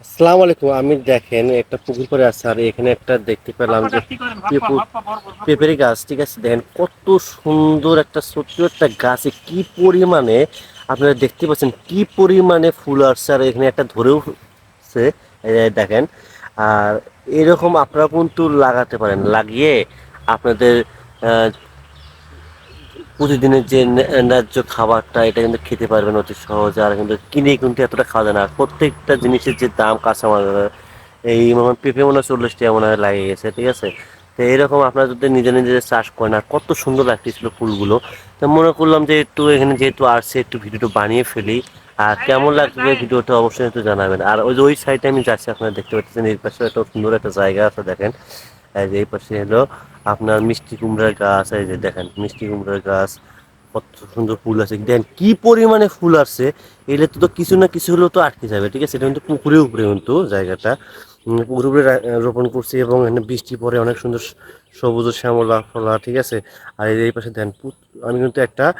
আসসালামু আলাইকুম আমি দেখেন একটা পুকুর করে আছে আর এখানে একটা দেখতে পেলাম যে পেঁপু- পেঁপের গাছ ঠিক আছে? দেখেন কত সুন্দর একটা ছোট্ট একটা গাছে কি পরিমাণে আপনারা দেখতে পাচ্ছেন কি পরিমাণে ফুল আসছে আর এখানে একটা ধরেও আছে দেখেন। আর এরকম আপনারা কিন্তু লাগাতে পারেন লাগিয়ে আপনাদের প্রতিদিনের যে ন্যা- ন্যায্য খাবারটা, এটা কিন্তু খেতে পারবেন অতি সহজে। আর কিন্তু কিনে কিন্তু এতটা খাওয়া যায় না। প্রত্যেকটা জিনিসের যে দাম কাঁচামাল এই মনে পেঁপে মনে হয় চল্লিশ টাকা মনে হয় লাগিয়ে গেছে, ঠিক আছে? তো এরকম আপনারা যদি নিজে নিজে চাষ করেন, আর কত সুন্দর লাগতেছিল ফুলগুলো। তো মনে করলাম যে একটু এখানে যেহেতু আসছে, একটু ভিডিওটা বানিয়ে ফেলি। আর কেমন লাগবে ভিডিওটা অবশ্যই একটু জানাবেন। আর ওই যে ওই সাইডে আমি যাচ্ছি, আপনারা দেখতে পাচ্ছেন, এই পাশে একটা সুন্দর একটা জায়গা আছে, দেখেন। এই পাশে হলো আপনার মিষ্টি কুমড়ার গাছ, এই যে দেখেন মিষ্টি কুমড়ার গাছ, কত সুন্দর ফুল আছে। দেখেন কি পরিমাণে ফুল আসছে তো তো কিছু না কিছু হলেও তো আটকে যাবে, ঠিক আছে? এটা কিন্তু পুকুরে উপরে কিন্তু জায়গাটা। রা- রোপণ করছি এবং এখানে বৃষ্টি পরে অনেক সুন্দর সবুজ শ্যামলা ফলা, ঠিক আছে? আর এই পাশে দেন আমি কিন্তু একটা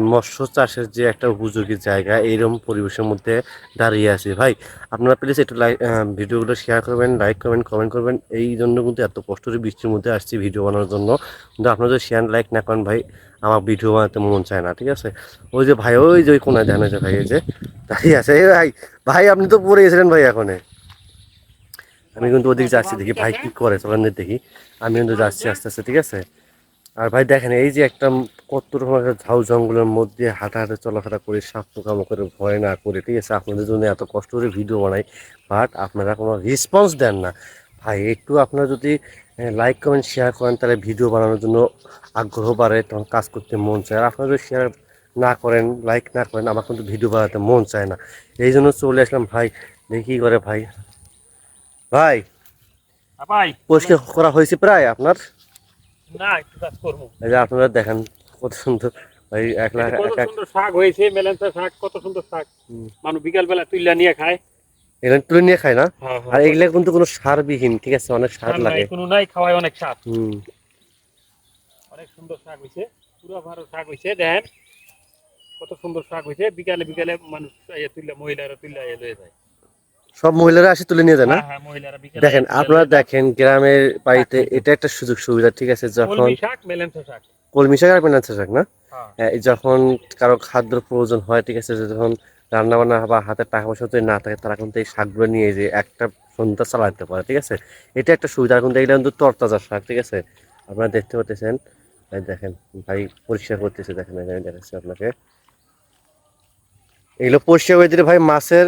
মৎস্য চাষের যে একটা উপযোগী জায়গা এইরকম পরিবেশের মধ্যে দাঁড়িয়ে আছি। ভাই, আপনারা প্লিজ একটু লাইক ভিডিওগুলো শেয়ার করবেন লাইক করবেন কমেন্ট করবেন। এই জন্য কিন্তু এত কষ্ট করে বৃষ্টির মধ্যে আসছি ভিডিও বানানোর জন্য। কিন্তু আপনারা যদি শেয়ার লাইক না করেন ভাই, আমার ভিডিও বানাতে মন চায় না, ঠিক আছে? ওই যে ভাই, ওই যে ওই কোনায় ধ্যান হয়েছে ভাই, এই যে। দাঁড়িয়ে আছে। ভাই ভাই, আপনি তো পড়ে গেছিলেন ভাই এখনে। আমি কিন্তু ওদিকে যাচ্ছি, দেখি ভাই কি করে, চলেন দেখি। আমি কিন্তু যাচ্ছি আস্তে আস্তে, ঠিক আছে? আর ভাই দেখেন, এই যে একটা কত রকম একটা ঝাউ জঙ্গলের মধ্যে হাঁটা হাঁটা চলাফেরা করে সাপ পোকামো করে, ভয় না করে, ঠিক আছে? আপনাদের জন্য এত কষ্ট করে ভিডিও বানাই বাট আপনারা কোনো রেসপন্স দেন না। ভাই, একটু আপনারা যদি লাইক কমেন্ট শেয়ার করেন, তাহলে ভিডিও বানানোর জন্য আগ্রহ বাড়ে, তখন কাজ করতে মন চায়। আর আপনারা যদি শেয়ার না করেন লাইক না করেন, আমার কিন্তু ভিডিও বানাতে মন চায় না। এই জন্য চলে আসলাম, ভাই, দেখি করে, ভাই। ভাই ভাই। পরিষ্কার করা হয়েছে প্রায় আপনার? না একটু কাজ করব। এই যে আপনারা দেখেন কত সুন্দর ভাই এক লাখ কত সুন্দর শাক হয়েছে মেলেন্সা শাক কত সুন্দর শাক। মানুষ বিকাল বেলা তুইলা নিয়ে খায়। এগুলো তুলে নিয়ে খায় না? হ্যাঁ, আর এগুলা কিন্তু কোনো সার সারবিহীন ঠিক আছে? অনেক সার লাগে। কোনো নাই খাওয়ায় অনেক শাক হুম। অনেক সুন্দর শাক হয়েছে পুরো ভালো শাক হয়েছে দেখেন কত সুন্দর শাক হয়েছে বিকালে বিকালে মানুষ তুললে মহিলারা তুললে লয়ে যায়। সব মহিলারা আসে তুলে নিয়ে যায় না? হ্যাঁ, হ্যাঁ, দেখেন আপনারা দেখেন গ্রামের বাড়িতে এটা একটা সুযোগ সুবিধা ঠিক আছে যখন কলমি শাক আর পেনাচ্ছে শাক না? হ্যাঁ। যখন কারও খাদ্যর প্রয়োজন হয় ঠিক আছে যখন রান্না বান্না বা হাতে টাকা পয়সা যদি না থাকে তারা কিন্তু এই শাকগুলো নিয়ে যে একটা সন্ধ্যা চালাতে পারে ঠিক আছে? এটা একটা সুবিধা কিন্তু এটা কিন্তু তরতাজা শাক ঠিক আছে? আপনারা দেখতে পাচ্ছেন দেখেন ভাই পরিষ্কার করতেছে দেখেন আমি দেখাচ্ছি আপনাকে। এগুলো পরিষ্কার করে দিলে ভাই মাছের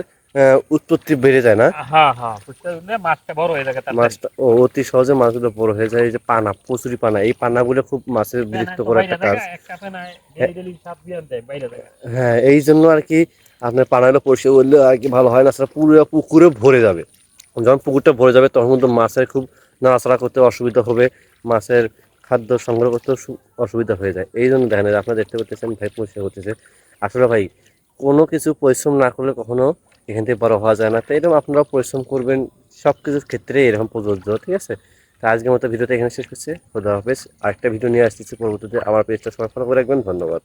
উৎপত্তি বেড়ে যায় না। মাছটা ও অতি সহজে মাছগুলো বড় হয়ে যায়। এই যে পানা প্রচুরই পানা এই পানাগুলো খুব মাছের বিরক্ত করে একটা কাজ। হ্যাঁ এই জন্য আর কি আপনার পানাগুলো পরিষ্কার করলে আর কি ভালো হয় না সেটা পুরো পুকুরে ভরে যাবে। যখন পুকুরটা ভরে যাবে তখন কিন্তু মাছের খুব নাড়াচাড়া করতে অসুবিধা হবে মাছের খাদ্য সংগ্রহ করতে অসুবিধা হয়ে যায়। এই জন্য দেখেন আপনারা দেখতে পাচ্ছেন ভাই পরিষ্কার করতেছে। আসলে ভাই কোনো কিছু পরিশ্রম না করলে কখনো এখান থেকে বড় হওয়া যায় না। তো এরকম আপনারা পরিশ্রম করবেন সব কিছুর ক্ষেত্রে এরকম প্রযোজ্য, ঠিক আছে? তো আজকের মতো ভিডিওটা এখানে শেষ করছে। খোদা হাফেজ। আরেকটা ভিডিও নিয়ে আসতেছি পরবর্তীতে। আমার পেজটা সবাই ফলো করে রাখবেন। ধন্যবাদ।